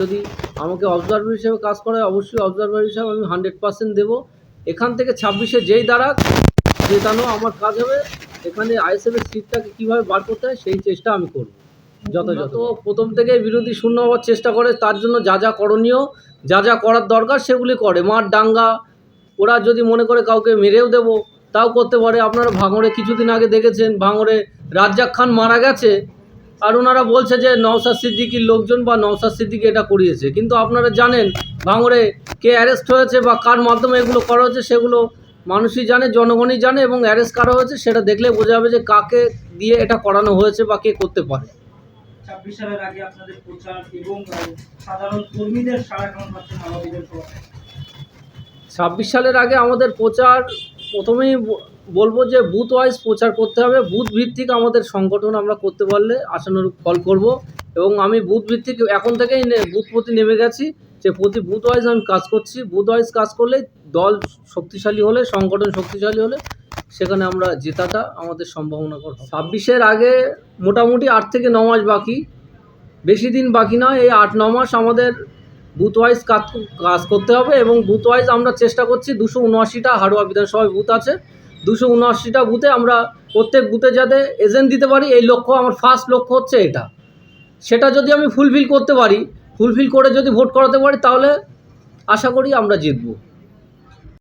যদি আমাকে অবজারভার হিসেবে কাজ করায় অবশ্যই অবজারভার হিসেবে আমি হান্ড্রেড পার্সেন্ট দেবো। এখান থেকে ছাব্বিশে যেই দাঁড়াক জেতানো আমার কাজ হবে। এখানে আইএসএফের সিটটাকে কীভাবে বার করতে হয় সেই চেষ্টা আমি করব। যথাযথ। প্রথম থেকে বিরোধী শূন্য হওয়ার চেষ্টা করে তার জন্য যা যা করণীয় যা যা করার দরকার সেগুলি করে। মার ডাঙ্গা ওরা যদি মনে করে কাউকে মেরেও দেবো তাও করতে পারে। আপনারা ভাঙড়ে কিছুদিন আগে দেখেছেন ভাঙড়ে রাজ্জাক খান মারা গেছে। আর ওনারা বলছে যে নওসাদ সিদ্দিকির লোকজন বা নওসাদ সিদ্দিকি এটা করিয়েছে। কিন্তু আপনারা জানেন ভাঙড়ে কে অ্যারেস্ট হয়েছে বা কার মাধ্যমে এগুলো করা হয়েছে সেগুলো মানুষই জানে জনগণই জানে এবং অ্যারেস্ট কারা হয়েছে সেটা দেখলে বোঝা যাবে যে কাকে দিয়ে এটা করানো হয়েছে বা কে করতে পারে। ছাব্বিশ সালের আগে আপনাদের প্রচার এবং সাধারণ কর্মীদের সারা কেমন পাচ্ছেন ছাব্বিশ সালের আগে আমাদের প্রচার প্রথমেই বলব যে বুথ ওয়াইজ প্রচার করতে হবে। বুথ ভিত্তিক আমাদের সংগঠন আমরা করতে পারলে আশানুরূপ ফল করব এবং আমি বুথ ভিত্তিক এখন থেকেই বুথ প্রতি নেমে গেছি যে প্রতি বুথ ওয়াইজ আমি কাজ করছি। বুথ ওয়াইজ কাজ করলে দল শক্তিশালী হলে, সংগঠন শক্তিশালী হলে সেখানে আমরা জেতাটা আমাদের সম্ভাবনা কর ছাব্বিশের আগে মোটামুটি আট থেকে ন মাস বাকি। বেশি দিন বাকি নয়, এই আট, ন মাস আমাদের বুথ ওয়াইজ কাজ কাজ করতে হবে এবং বুথ ওয়াইজ আমরা চেষ্টা করছি দুশো উনআশিটা হাড়োয়া বিধানসভায় বুথ আছে। দুশো উনআশিটা বুথে আমরা প্রত্যেক বুথে যাতে এজেন্ট দিতে পারি, এই লক্ষ্য, আমার ফার্স্ট লক্ষ্য হচ্ছে এটা। সেটা যদি আমি ফুলফিল করতে পারি ফুলফিল করে যদি ভোট করাতে পারি, তাহলে আশা করি আমরা জিতবো।